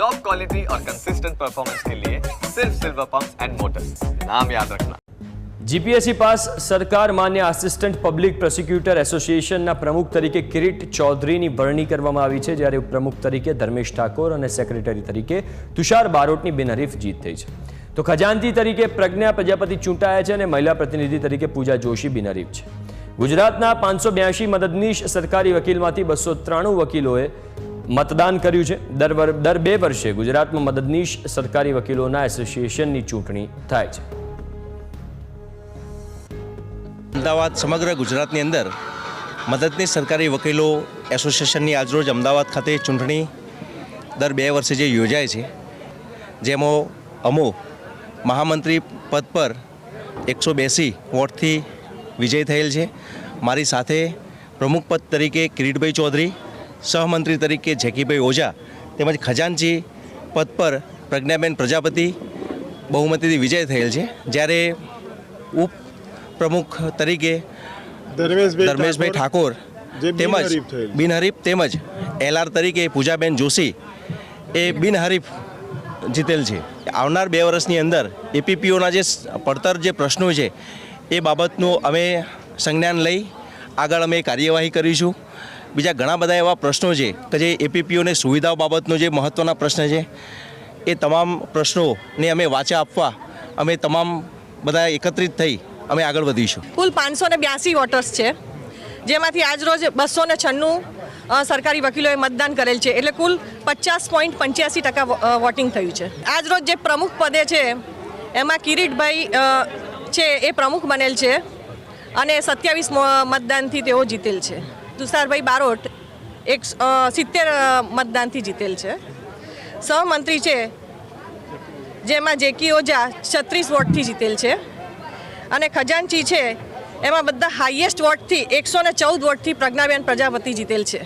Top quality और consistent performance के लिए सिर्फ सिल्वर पंप एंड मोटर्स नाम याद रखना જીપીએસસી પાસ સરકાર માન્ય આસિસ્ટન્ટ પબ્લિક પ્રોસિક્યુટર એસોસિએશનના પ્રમુખ તરીકે કિરીટ ચૌધરીની વરણી કરવામાં આવી છે જ્યારે પ્રમુખ તરીકે ધર્મેશ ઠાકોર અને સેક્રેટરી તરીકે તુષાર બારોટની બિનહરીફ જીત થઈ છે તો ખજાનચી તરીકે પ્રજ્ઞા પ્રજાપતિ ચૂંટાયા છે અને મહિલા પ્રતિનિધિ તરીકે પૂજા જોશી બિનહરીફ છે ગુજરાતના પાંચસો બ્યાસી મદદનીશ સરકારી વકીલમાંથી બસો ત્રાણું વકીલોએ મતદાન કર્યું છે. દર દર બે વર્ષે ગુજરાતમાં મદદનીશ સરકારી વકીલોના એસોસિએશનની ચૂંટણી થાય છે. અમદાવાદ સમગ્ર ગુજરાતની અંદર મદદની સરકારી વકીલો એસોસિએશનની આજરોજ અમદાવાદ ખાતે ચૂંટણી દર બે વર્ષે જે યોજાય છે, જેમાં અમો મહામંત્રી પદ પર એકસો બેસી વોટથી વિજય થયેલ છે. મારી સાથે પ્રમુખ પદ તરીકે કિરીટભાઈ ચૌધરી સહમંત્રી તરીકે જેકીભાઈ ઓઝા તેમજ ખજાનચી પદ પર પ્રજ્ઞાબેન પ્રજાપતિ બહુમતીથી વિજય થયેલ છે. જ્યારે ઉપ પ્રમુખ તરીકે ધર્મેશભાઈ ઠાકોર તેમજ. બિનહરીફ તેમજ એલઆર તરીકે પૂજાબેન જોશી એ બિનહરીફ જીતેલ છે. આવનાર બે વર્ષની અંદર એપીપીઓના જે પડતર જે પ્રશ્નો છે એ બાબતનું અમે સંજ્ઞાન લઈ આગળ અમે કાર્યવાહી કરીશું. બીજા ઘણા બધા એવા પ્રશ્નો છે કે જે એપીપીઓને સુવિધાઓ બાબતનો જે મહત્ત્વના પ્રશ્ન છે, એ તમામ પ્રશ્નોને અમે વાચા આપવા અમે તમામ બધા એકત્રિત થઈ અમે આગળ વધીશું. કુલ પાંચસો ને બ્યાસી વોટર્સ છે, જેમાંથી આજરોજ બસો ને છન્નું સરકારી વકીલોએ મતદાન કરેલ છે. એટલે કુલ પચાસ પોઈન્ટ પંચ્યાસી ટકા વોટિંગ થયું છે. આજરોજ જે પ્રમુખ પદે છે, એમાં કિરીટભાઈ છે એ પ્રમુખ બનેલ છે અને સત્યાવીસ મતદાનથી તેઓ જીતેલ છે. તુષારભાઈ બારોટ એક સિત્તેર મતદાનથી જીતેલ છે. સહમંત્રી છે, જેમાં જેકી ઓઝા છત્રીસ વોટથી જીતેલ છે. અને ખજાનચી છે, એમાં બધા હાઈએસ્ટ વોટથી એકસો ને ચૌદ વોટથી પ્રજ્ઞાબેન પ્રજાપતિ જીતેલ છે.